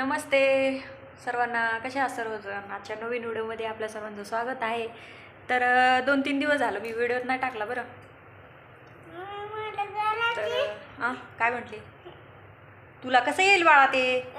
नमस्ते सर्वांना कशा सर्वजण? आजच्या नवीन व्हिडिओमध्ये आपल्या सर्वांचं स्वागत आहे. तर दोन तीन दिवस झालं मी व्हिडिओत नाही टाकला बरं. तर हां काय म्हटली? तुला कसं येईल बाळा ते?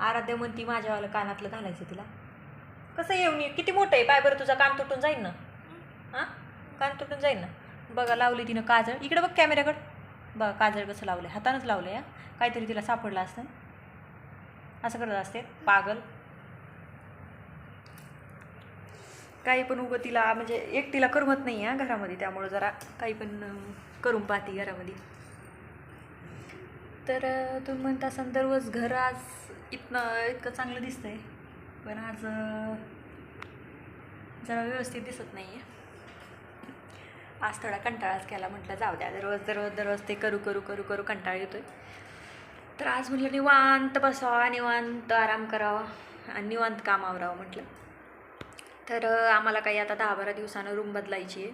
आराध्य म्हणती माझ्यावाला कानातलं घालायचं तिला. कसं येऊन ये- किती मोठं आहे? पाय बरं तुझा कान तुटून जाईल ना. हां कान तुटून जाईल ना. बघा लावली तिनं काजळ. इकडे बघ कॅमेऱ्याकडं ब काजळ कसं लावलं हातानंच लावलं या काहीतरी तिला सापडलं असतं. असं करत असते. पागल. काही पण उगं तिला म्हणजे एक तिला करमत नाही आहे घरामध्ये. त्यामुळं जरा काही पण करून पाहते घरामध्ये. तर तुम्ही म्हणता असाल दररोज घर आज इतनं इतकं चांगलं दिसतंय. पण आज जरा व्यवस्थित दिसत नाही आहे आज थोडा कंटाळाच केला म्हटलं जाऊ द्या दररोज दररोज दररोज ते करू करू करू करू कंटाळा येतोय. तर आज म्हटलं निवांत बसावा निवांत आराम करावा आणि निवांत काम आवरावं म्हटलं. तर आम्हाला काही आता दहा बारा दिवसानं रूम बदलायची आहे.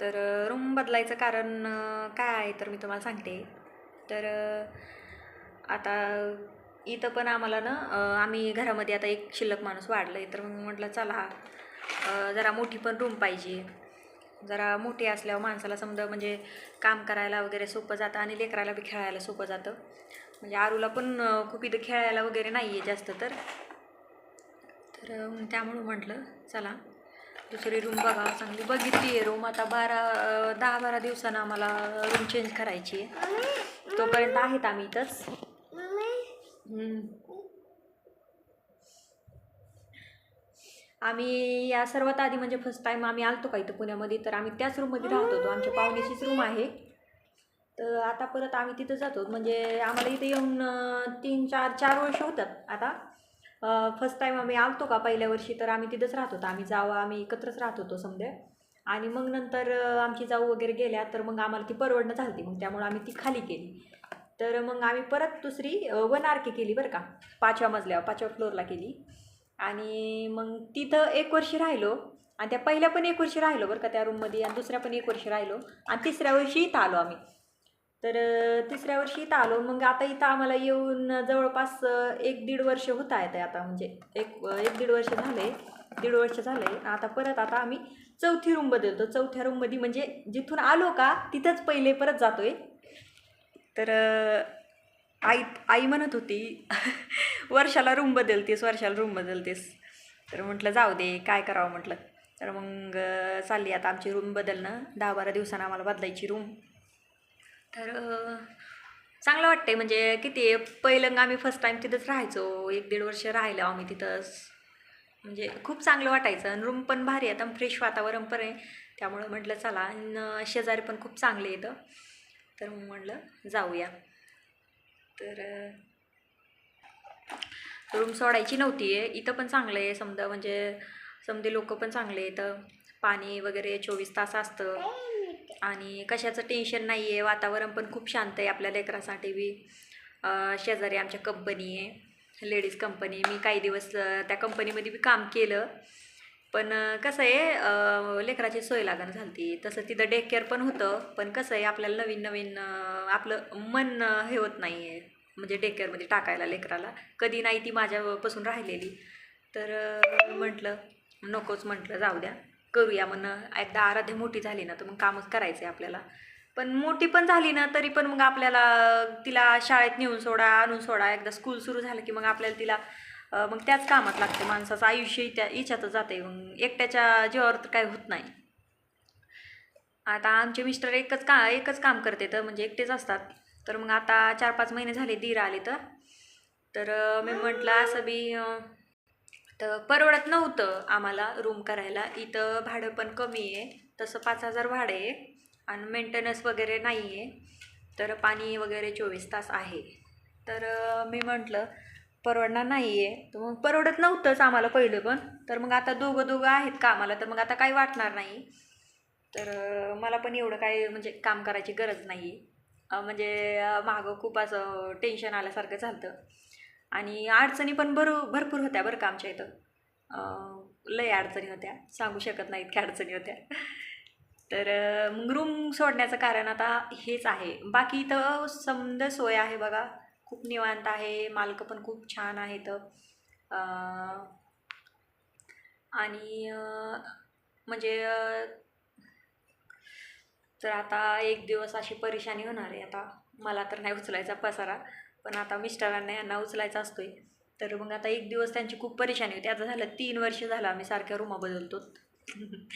तर रूम बदलायचं कारण काय आहे तर मी तुम्हाला सांगते. तर आता इथं पण आम्हाला ना आम्ही घरामध्ये आता एक शिल्लक माणूस वाढलं आहे तर मग म्हटलं चला जरा मोठी पण रूम पाहिजे. जरा मोठी असल्यावर माणसाला समजा म्हणजे काम करायला वगैरे सोपं जातं आणि लेकराला बी खेळायला सोपं जातं. म्हणजे आरूला पण खूप इथं खेळायला वगैरे नाही आहे जास्त तर. तर त्यामुळं म्हटलं चला दुसरी रूम बघा चांगली बघितली आहे रूम आता बारा दहा बारा दिवसानं आम्हाला रूम चेंज करायची आहे तोपर्यंत आहेत आम्ही इथंच. आम्ही या सर्वात आधी म्हणजे फर्स्ट टाईम आम्ही आलतो का इथं पुण्यामध्ये तर आम्ही त्याच रूममध्ये राहत होतो. आमच्या पाहुण्याचीच रूम आहे. तर आता परत आम्ही तिथं जातो. म्हणजे आम्हाला इथे येऊन तीन चार चार वर्ष होतात आता. फर्स्ट टाईम आम्ही आलतो का पहिल्या वर्षी तर आम्ही तिथंच राहत होतो. आम्ही जावं आम्ही एकत्रच राहत होतो समजा आणि मग नंतर आमची जाऊ वगैरे गेल्या तर मग आम्हाला ती परवडणं झाली मग त्यामुळे आम्ही ती खाली केली. तर मग आम्ही परत दुसरी वन आर के केली बरं का. पाचव्या मजल्यावर पाचव्या फ्लोअरला केली. आणि मग तिथं एक वर्षी राहिलो. आणि त्या पहिल्या पण एक वर्षी राहिलो बरं का त्या रूममध्ये आणि दुसऱ्या पण एक वर्ष राहिलो. आणि तिसऱ्या वर्षी इथं आलो आम्ही. तर तिसऱ्या वर्षी इथं आलो. मग आता इथं आम्हाला येऊन जवळपास एक दीड वर्ष होत आहे आता. म्हणजे एक एक दीड वर्ष झाले दीड वर्ष झाले आता परत आता आम्ही चौथी रूम बदलतो चौथ्या रूममध्ये म्हणजे जिथून आलो का तिथंच पहिले परत जातो आहे तर आई आई म्हणत होती वर्षाला रूम बदलतेस वर्षाला रूम बदलतेस. तर म्हटलं जाऊ दे काय करावं म्हटलं. तर मग चालली आता आमची रूम बदलणं. दहा बारा दिवसानं आम्हाला बदलायची रूम. तर चांगलं वाटतंय. म्हणजे किती पहिलं आम्ही फर्स्ट टाईम तिथंच राहायचो. एक दीड वर्ष राहिलो आम्ही तिथंच. म्हणजे खूप चांगलं वाटायचं. आणि रूम पण भारी आहे एकदम फ्रेश वातावरण पण आहे. त्यामुळं म्हटलं चला. आणि शेजारी पण खूप चांगले येतं तर मग म्हटलं जाऊया. तर रूम सोडायची नव्हती आहे. इथं पण चांगलं आहे समजा म्हणजे समजे लोक पण चांगले आहेत. पाणी वगैरे चोवीस तास असतं. आणि कशाचं टेन्शन नाही आहे. वातावरण पण खूप शांत आहे आपल्या लेकरासाठी बी. शेजारी आमच्या कंपनी आहे. लेडीज कंपनी मी काही दिवस त्या कंपनीमध्ये बी काम केलं. पण कसं आहे लेकराची सोय लागणं झाली तसं तिथं डे केअर पण होतं पण कसं आहे आपल्याला नवीन नवीन आपलं मन हे होत नाही आहे म्हणजे डे केअरमध्ये टाकायला लेकराला. कधी नाही ती माझ्यापासून राहिलेली. तर म्हटलं नकोच म्हटलं जाऊ द्या. करूया म्हण. एकदा आराध्य मोठी झाली ना तर मग कामच करायचं आहे आपल्याला. पण मोठी पण झाली ना तरी पण मग आपल्याला तिला शाळेत नेऊन सोडा आणून सोडा. एकदा स्कूल सुरू झालं की मग आपल्याला तिला मग त्याच कामात लागते माणसाचं. आयुष्य त्या याच्यातच जाते मग एकट्याच्या जीवावर तर काही होत नाही. आता आमचे मिस्टर एकच का एकच काम करते तर म्हणजे एकटेच असतात. तर मग आता चार पाच महिने झाले दीर आले तर. तर मी म्हटलं असं बी तर परवडत नव्हतं आम्हाला रूम करायला. इथं भाडं पण कमी आहे. तसं पाच हजार भाडं आहे. आणि मेंटेनन्स वगैरे नाही आहे तर पाणी वगैरे चोवीस तास आहे. तर मी म्हटलं परवडणार नाही आहे तर मग परवडत नव्हतंच आम्हाला पहिलं पण. तर मग आता दोघं दोघं आहेत कामाला तर मग आता काही वाटणार नाही. तर मला पण एवढं काही म्हणजे काम करायची गरज नाही आहे म्हणजे मागं खूप असं टेन्शन आल्यासारखं झालं आणि अडचणी पण भरू भरपूर होत्या बरं का आमच्या इथं. लय अडचणी होत्या. सांगू शकत नाही इतक्या अडचणी होत्या. तर मग रूम सोडण्याचं कारण आता हेच आहे. बाकी इथं समद सोय आहे बघा. खूप निवांत आहे. मालक पण खूप छान आहेत. आणि म्हणजे तर आता एक दिवस अशी परेशानी होणार आहे. आता मला तर नाही उचलायचा पसारा पण आता मिस्टरांना यांना उचलायचा असतोय. तर मग आता एक दिवस त्यांची खूप परेशानी होती. आता झालं तीन वर्ष झालं आम्ही सारख्या रूमा बदलतो.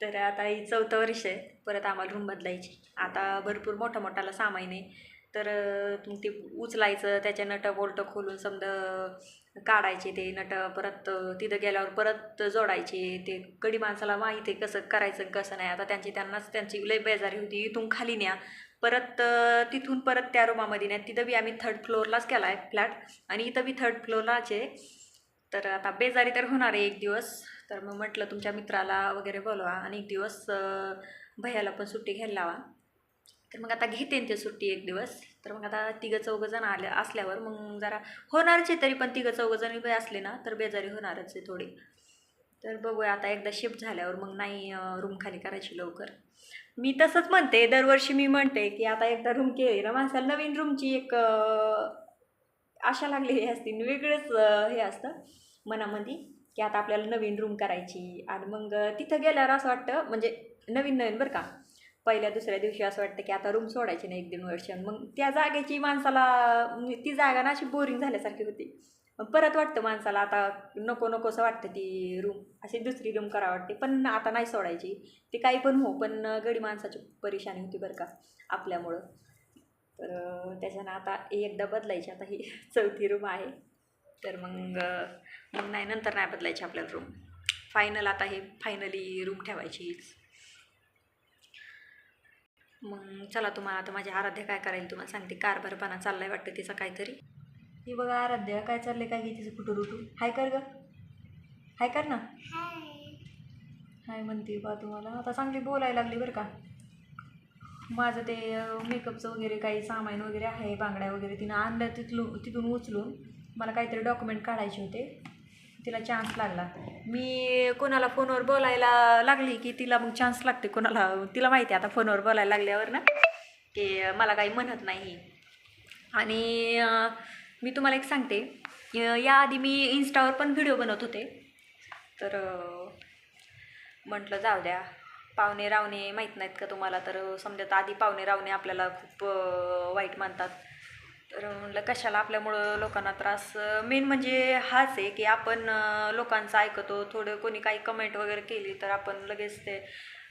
तर आता ही चौथं वर्ष आहे. परत आम्हाला रूम बदलायची. आता भरपूर मोठा मोठाला सामाईन आहे. तर तुम ते उचलायचं त्याच्या नटं बोल्टं खोलून समजा काढायचे ते नटं परत तिथं गेल्यावर परत जोडायचे. ते गडी माणसाला माहिती आहे कसं करायचं कसं नाही. आता त्यांची त्यांनाच त्यांची लय बेजारी होती. इथून खाली न्या. परत तिथून परत त्या रूमामध्ये न्या. तिथं बी आम्ही थर्ड फ्लोअरलाच केला आहे फ्लॅट आणि इथं बी थर्ड फ्लोअरलाच आहे. तर आता बेजारी तर होणार आहे एक दिवस. तर मग म्हटलं तुमच्या मित्राला वगैरे बोलवा. आणि एक दिवस भैयाला पण सुट्टी घ्यायला लावा. तर मग आता घेते ते सुट्टी एक दिवस. तर मग आता तिघं चौघंजण जण असल्यावर मग जरा होणारच आहे तरी पण तिघं चौघंजण बी असले ना तर बेजारी होणारच आहे थोडी. तर बघूया आता एकदा शिफ्ट झाल्यावर मग नाही रूम खाली करायची लवकर. मी तसंच म्हणते दरवर्षी मी म्हणते की आता एकदा रूम केली ना माणसाला नवीन रूमची एक आशा लागलेली असते वेगळंच हे असतं मनामध्ये की आता आपल्याला नवीन रूम करायची आणि मग तिथं गेल्यावर असं वाटतं म्हणजे नवीन नवीन बरं का. पहिल्या दुसऱ्या दिवशी असं वाटतं की आता रूम सोडायची नाही एक दोन वर्ष मग त्या जागेची माणसाला म्हणजे ती जागा ना अशी बोरिंग झाल्यासारखी होती. मग परत वाटतं माणसाला आता नको नको असं वाटतं ती रूम अशी दुसरी रूम करा वाटते. पण आता नाही सोडायची. ते काही पण हो पण गडी माणसाची परेशानी होती बरं का आपल्यामुळं. तर त्याच्यानं आता एकदा बदलायची. आता ही चौथी रूम आहे. तर मग मग नाही नंतर नाही बदलायची आपल्याला रूम फायनल आता हे फायनली रूम ठेवायचीच मग चला तुम्हाला आता माझी आराध्या काय करायला तुम्हाला सांगते. कारभारपणा चाललाय वाटतं तिचा काहीतरी. ही बघा आराध्या काय चाललंय काय घे तिचं कुठं रुटू हाय कर ग. हाय कर ना. हाय म्हणते बा तुम्हाला. आता चांगली बोलायला लागली बरं का. माझं ते मेकअपचं वगैरे काही सामान वगैरे आहे बांगड्या वगैरे तिनं आणलं तिथलून तिथून उचलून. मला काहीतरी डॉक्युमेंट काढायचे होते. तिला चान्स लागला. मी कोणाला फोनवर बोलायला लागली की तिला मग चान्स लागते कोणाला? तिला माहिती आहे आता फोनवर बोलायला लागल्यावर ना की मला काही म्हणत नाही. आणि मी तुम्हाला एक सांगते. याआधी मी इन्स्टावर पण व्हिडिओ बनवत होते. तर म्हटलं जाऊ द्या. पाहुणे रावणे माहीत नाहीत का तुम्हाला? तर समजा आधी पाहुणे रावणे आपल्याला खूप वाईट मानतात. तर म्हटलं कशाला आपल्यामुळं लोकांना त्रास? मेन म्हणजे हाच आहे की आपण लोकांचं ऐकतो थोडं कोणी काही कमेंट वगैरे केली तर आपण लगेच ते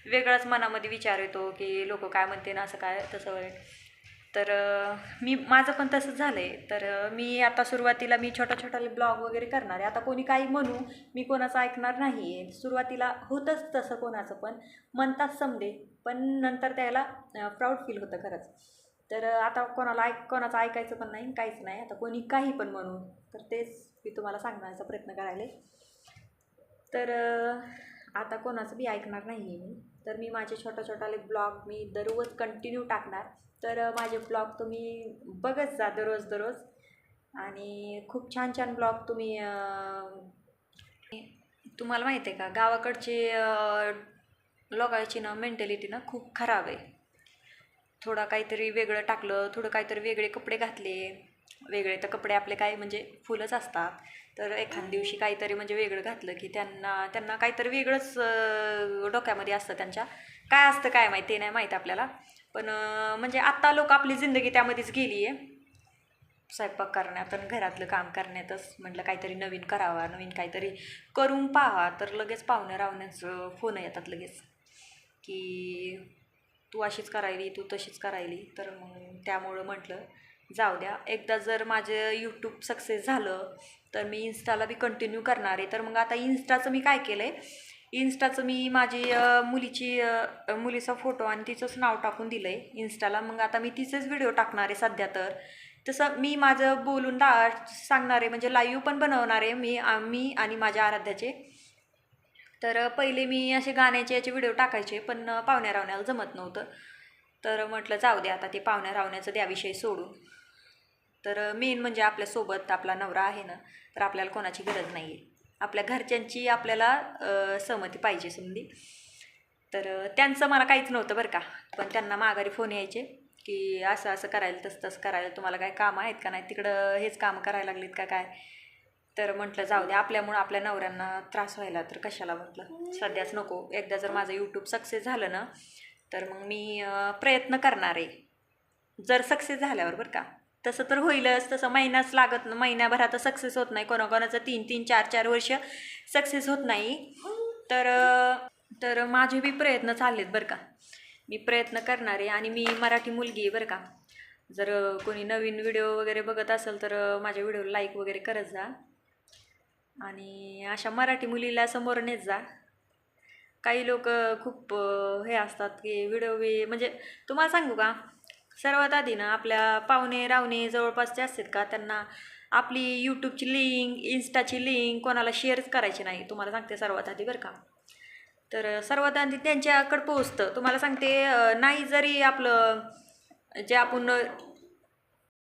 वेगळाच मनामध्ये विचार येतो की लोक काय म्हणते ना असं काय तसं वगैरे. तर मी माझं पण तसंच झालं आहे तर मी आता सुरुवातीला मी छोटा छोटा ब्लॉग वगैरे करणार आहे. आता कोणी काही म्हणू मी कोणाचं ऐकणार नाही आहे. सुरुवातीला होतंच तसं कोणाचं पण. म्हणतात समजे. पण नंतर त्याला प्राऊड फील होतं खरंच. तर आता कोणाला ऐक कोणाचं ऐकायचं पण नाही काहीच नाही. आता कोणी काही पण म्हणू तर तेच मी तुम्हाला सांगण्याचा प्रयत्न करायला. तर आता कोणाचं बी ऐकणार नाही आहे मी. तर मी माझे छोटा छोटाले ब्लॉग मी दररोज कंटिन्यू टाकणार. तर माझे ब्लॉग तुम्ही बघत जा दररोज दररोज. आणि खूप छान छान ब्लॉग तुम्ही तुम्हाला माहिती आहे का गावाकडचे लोकांची ना मेंटॅलिटी ना खूप खराब आहे. थोडं काहीतरी वेगळं टाकलं थोडं काहीतरी वेगळे कपडे घातले. वेगळे तर कपडे आपले काय म्हणजे फुलंच असतात. तर एखाद दिवशी काहीतरी म्हणजे वेगळं घातलं की त्यांना त्यांना काहीतरी वेगळंच डोक्यामध्ये असतं त्यांच्या. काय असतं काय माहिती ते नाही माहीत आपल्याला. पण म्हणजे आत्ता लोक आपली जिंदगी त्यामध्येच गेली आहे स्वयंपाक करण्यात आणि घरातलं काम करण्यातच म्हटलं काहीतरी नवीन करावा नवीन काहीतरी करून पाहा. तर लगेच पाहुण्या रावण्याचं फोन येतात लगेच. की तू अशीच करायली तू तशीच करायली. तर मग त्यामुळं म्हटलं जाऊ द्या. एकदा जर माझं यूट्यूब सक्सेस झालं तर मी इन्स्टाला बी कंटिन्यू करणार आहे. तर मग आता इन्स्टाचं मी काय केलं आहे इन्स्टाचं मी माझी मुलीची मुलीचा फोटो आणि तिचंच नाव टाकून दिलं आहे इन्स्टाला मग आता मी तिचेच व्हिडिओ टाकणार आहे सध्या तर. तसं मी माझं बोलून दा सांगणार आहे म्हणजे लाईव्ह पण बनवणार आहे मी मी आणि माझ्या आराध्याचे. तर पहिले मी असे गाण्याचे याचे व्हिडिओ टाकायचे पण पाहुण्या रावण्याला जमत नव्हतं. तर म्हटलं जाऊ दे आता ते पाहुण्या रावण्याचं द्याविषयी सोडून. तर मेन म्हणजे आपल्यासोबत आपला नवरा आहे ना तर आपल्याला कोणाची गरज नाही आहे आपल्या घरच्यांची आपल्याला सहमती पाहिजे समधी. तर त्यांचं मला काहीच नव्हतं बरं का. पण त्यांना माघारी फोन यायचे की असं असं करायला तसं तसं करायला तुम्हाला काय कामं आहेत का नाही? तिकडं हेच कामं करायला लागलीत का काय? तर म्हटलं जाऊ दे आपल्यामुळं आपल्या नवऱ्यांना त्रास व्हायला तर कशाला म्हटलं? सध्याच नको. एकदा जर माझं यूट्यूब सक्सेस झालं ना तर मग मी प्रयत्न करणार आहे. जर सक्सेस झाल्यावर बरं का. तसं तर होईलच तसं महिनाच लागत ना महिन्याभरात सक्सेस होत नाही. कोणाकोणाचं तीन तीन चार चार वर्ष सक्सेस होत नाही. तर तर माझे बी प्रयत्न चाललेत बरं का. मी प्रयत्न करणार आहे आणि मी मराठी मुलगी आहे बरं का. जर कोणी नवीन व्हिडिओ वगैरे बघत असेल तर माझ्या व्हिडिओला लाईक वगैरे करत जा. आणि अशा मराठी मुलीला समोर नेत जा. काही लोक खूप हे असतात की व्हिडिओ बी म्हणजे तुम्हाला सांगू का? सर्वात आधी ना आपल्या पाहुणे रावणे जवळपासचे असतात का त्यांना आपली यूट्यूबची लिंक इन्स्टाची लिंक कोणाला शेअरच करायची नाही तुम्हाला सांगते सर्वात आधी बरं का. तर सर्वात आधी त्यांच्याकडं पोहोचतं. तुम्हाला सांगते नाही जरी आपलं जे आपण